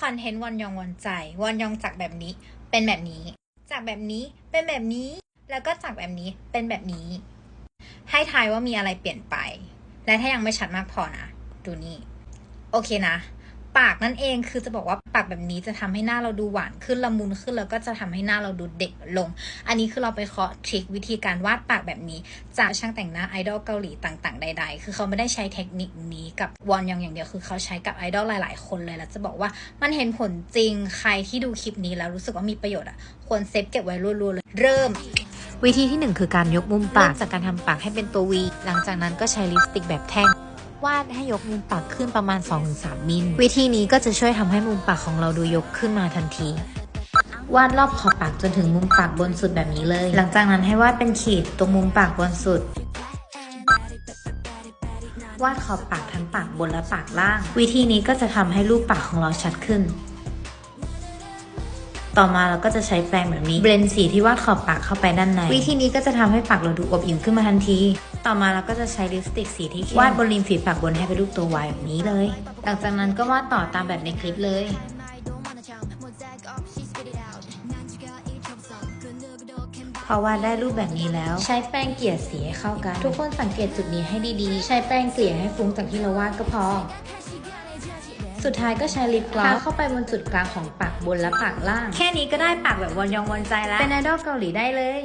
คอนเทนต์วอนยองวอนใจวอนยองจากแบบนี้เป็นแบบนี้ จากแบบนี้เป็นแบบนี้ แล้วก็จากแบบนี้เป็นแบบนี้ ให้ทายว่ามีอะไรเปลี่ยนไป และถ้ายังไม่ชัดมากพอนะ ดูนี่ โอเคนะ ปากนั่นเองคือจะบอกว่าปากแบบนี้จะทำให้หน้าเราดูหวานขึ้นละมุนขึ้นแล้วก็จะทำให้หน้าเราดูเด็กลง อันนี้คือเราไปเคาะทริควิธีการวาดปากแบบนี้ จากช่างแต่งหน้าไอดอลเกาหลีต่างๆ ใด ๆ คือเขาไม่ได้ใช้เทคนิคนี้กับวอนยองอย่างเดียวคือเขาใช้กับไอดอลหลาย ๆ คนเลยแล้วจะบอกว่ามันเห็นผลจริงใครที่ดูคลิปนี้แล้วรู้สึกว่ามีประโยชน์อะควรเซฟเก็บไว้รัวๆเลยเริ่มวิธีที่ 1 คือการยกมุมปากจากการทำปากให้เป็นตัว V หลังจากนั้นก็ใช้ลิปสติกแบบแท่ง วาดให้ยกมุมปากขึ้นประมาณ 2-3 มิล วิธีนี้ก็จะช่วยทำให้มุมปากของเราดูยกขึ้นมาทันที วาดรอบขอบปากจนถึงมุมปากบนสุดแบบนี้เลย หลังจากนั้นให้วาดเป็นขีดตรงมุมปากบนสุด วาดขอบปากทั้งปากบนและปากล่าง วิธีนี้ก็จะทำให้รูปปากของเราชัดขึ้น ต่อมาเราก็จะใช้แปรงแบบนี้เบรนสีที่วาดขอบปากเข้าไปด้านใน วิธีนี้ก็จะทำให้ปากเราดูอบอิ่มขึ้นมาทันที ต่อมาเราก็จะใช้ลิปสติกสีที่วาดบนริมฝีปากบนให้เป็นรูปตัววายแบบนี้เลย หลังจากนั้นก็วาดต่อตามแบบในคลิปเลยพอวาดได้รูปแบบนี้แล้ว ใช้แป้งเกลี่ยสีให้เข้ากัน ทุกคนสังเกตจุดนี้ให้ดีๆ ใช้แป้งเกลี่ยให้ฟุ้งจากที่เราวาดก็พอ สุดท้ายก็ใช้ลิปกลอสเข้าไปบนจุดกลางของปากบนและปากล่าง แค่นี้ก็ได้ปากแบบวอนยองวอนใจแล้ว เป็นไอดอลเกาหลีได้เลย